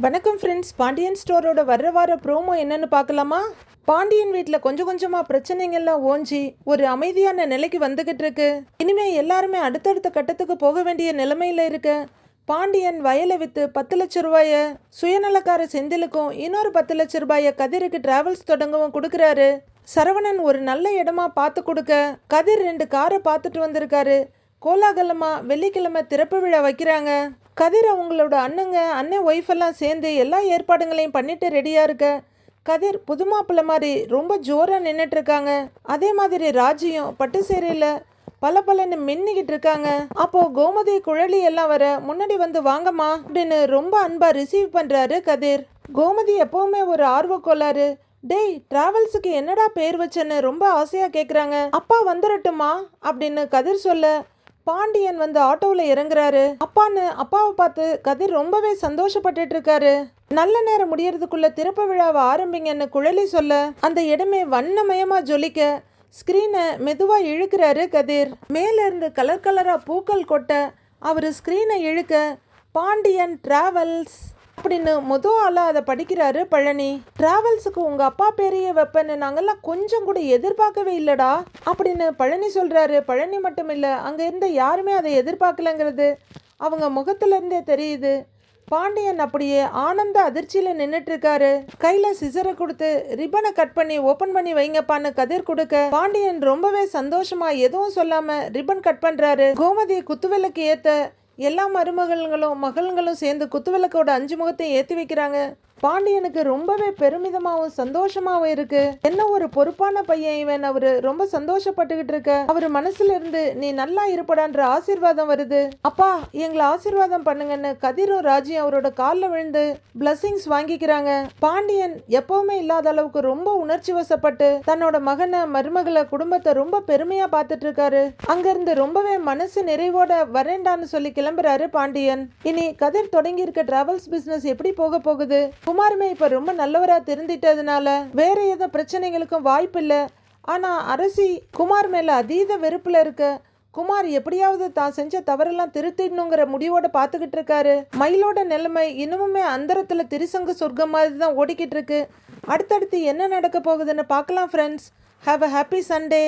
வணக்கம் ஃப்ரெண்ட்ஸ் பாண்டியன் ஸ்டோரோட வர்ற வார ப்ரோமோ என்னன்னு பார்க்கலாமா? பாண்டியன் வீட்டில் கொஞ்சம் கொஞ்சமாக பிரச்சனைகள்லாம் ஓஞ்சி ஒரு அமைதியான நிலைக்கு வந்துகிட்டு இருக்கு. இனிமே எல்லாருமே அடுத்தடுத்த கட்டத்துக்கு போக வேண்டிய நிலைமையில் இருக்கு. பாண்டியன் வயலை விற்று பத்து லட்ச ரூபாய சுயநலக்கார செந்திலுக்கும் இன்னொரு பத்து லட்ச ரூபாய கதிருக்கு டிராவல்ஸ் தொடங்கவும் கொடுக்குறாரு. சரவணன் ஒரு நல்ல இடமா பார்த்து கொடுக்க கதிர் ரெண்டு காரை பார்த்துட்டு வந்திருக்காரு. கோலாகலமாக வெள்ளிக்கிழமை திறப்பு விழா வைக்கிறாங்க. கதிர் அவங்களோட அண்ணங்க அண்ணன் ஒய்ஃப் எல்லாம் சேர்ந்து எல்லா ஏற்பாடுகளையும் பண்ணிட்டு ரெடியாக இருக்க. கதிர் புது மாப்பிள்ளை மாதிரி ரொம்ப ஜோராக நின்றுட்டு இருக்காங்க. அதே மாதிரி ராஜியும் பட்டு சேரையில் பல பலன்னு மின்னிக்கிட்டு இருக்காங்க. அப்போ கோமதி குழலி எல்லாம் வர முன்னாடி வந்து வாங்கம்மா அப்படின்னு ரொம்ப அன்பா ரிசீவ் பண்றாரு கதிர். கோமதி எப்பவுமே ஒரு ஆர்வ கோளாறு டேய் டிராவல்ஸுக்கு என்னடா பேர் வச்சேன்னு ரொம்ப ஆசையா கேக்குறாங்க. அப்பா வந்துடட்டுமா அப்படின்னு கதிர் சொல்ல பாண்டியன் வந்து ஆட்டோவில் இறங்குறாரு. அப்பான்னு அப்பாவை பார்த்து கதிர் ரொம்பவே சந்தோஷப்பட்டுட்டு இருக்காரு நல்ல நேரம் முடியறதுக்குள்ள திறப்பு விழாவை ஆரம்பிங்கன்னு குழலி சொல்ல அந்த இடமே வண்ணமயமா ஜொலிக்க ஸ்க்ரீனை மெதுவாக இழுக்கிறாரு கதிர். மேலேருந்து கலர் கலராக பூக்கள் கொட்ட அவர் ஸ்க்ரீனை இழுக்க பாண்டியன் டிராவல்ஸ் அப்படின்னு முத ஆளாக அதை படிக்கிறாரு பழனி. டிராவல்ஸுக்கு உங்க அப்பா பேரையே வைப்பேன்னு நாங்கெல்லாம் கொஞ்சம் கூட எதிர்பார்க்கவே இல்லடா அப்படின்னு பழனி சொல்றாரு. பழனி மட்டும் இல்ல அங்க இருந்த யாருமே அதை எதிர்பார்க்கலங்கிறது அவங்க முகத்துல இருந்தே தெரியுது. பாண்டியன் அப்படியே ஆனந்த அதிர்ச்சியில நின்னுட்டு இருக்காரு கையில சிசரை கொடுத்து ரிப்பனை கட் பண்ணி ஓபன் பண்ணி வைங்கப்பான்னு கதிர் கொடுக்க. பாண்டியன் ரொம்பவே சந்தோஷமா எதுவும் சொல்லாம ரிப்பன் கட் பண்றாரு. கோமதியை குத்துவிளக்கு ஏத்த எல்லா மருமகள்களும் மகள்களும் சேர்ந்து குத்துவிளக்கோட அஞ்சு முகத்தையும் ஏற்றி வைக்கிறாங்க. பாண்டியனுக்கு ரொம்பவே பெருமிதமாவும் சந்தோஷமாவும் இருக்கு. என்ன ஒரு பொறுப்பான பையன் இவன்? அவரு ரொம்ப சந்தோஷப்பட்டுக்கிட்டு இருக்க. அவர் மனசுல இருந்து நீ நல்லா இருப்படான்ற ஆசீர்வாதம் வருது. அப்பா எங்களை ஆசீர்வாதம் பண்ணுங்கன்னு கதிரும் ராஜியும் அவரோட காலில் விழுந்து பிளஸிங்ஸ் வாங்கிக்கிறாங்க. பாண்டியன் எப்பவுமே இல்லாத அளவுக்கு ரொம்ப உணர்ச்சி வசப்பட்டு தன்னோட மகனை மருமகளை குடும்பத்தை ரொம்ப பெருமையா பார்த்துட்டு இருக்காரு. அங்கிருந்து ரொம்பவே மனசு நிறைவோட வரேண்டான்னு சொல்லி கிளம்புறாரு பாண்டியன். இனி கதிர் தொடங்கி இருக்க டிராவல்ஸ் பிசினஸ் எப்படி போக போகுது? குமாருமே இப்ப ரொம்ப நல்லவரா தெரிஞ்சிட்டதுனால வேற ஏதோ பிரச்சனைகளுக்கும் வாய்ப்பு இல்ல ஆனா அரசி குமார் மேல அதீத வெறுப்புல இருக்க குமார் எப்படியாவது தான் செஞ்ச தவறெல்லாம் திருத்திடணுங்கிற முடிவோட பார்த்துக்கிட்டு இருக்காரு. மயிலோட நிலைமை இன்னுமுமே அந்தரத்தில் திரிசங்க சொர்க்கம் மாதிரி தான் ஓடிக்கிட்டு இருக்கு. அடுத்தடுத்து என்ன நடக்க போகுதுன்னு பார்க்கலாம் friends have a happy Sunday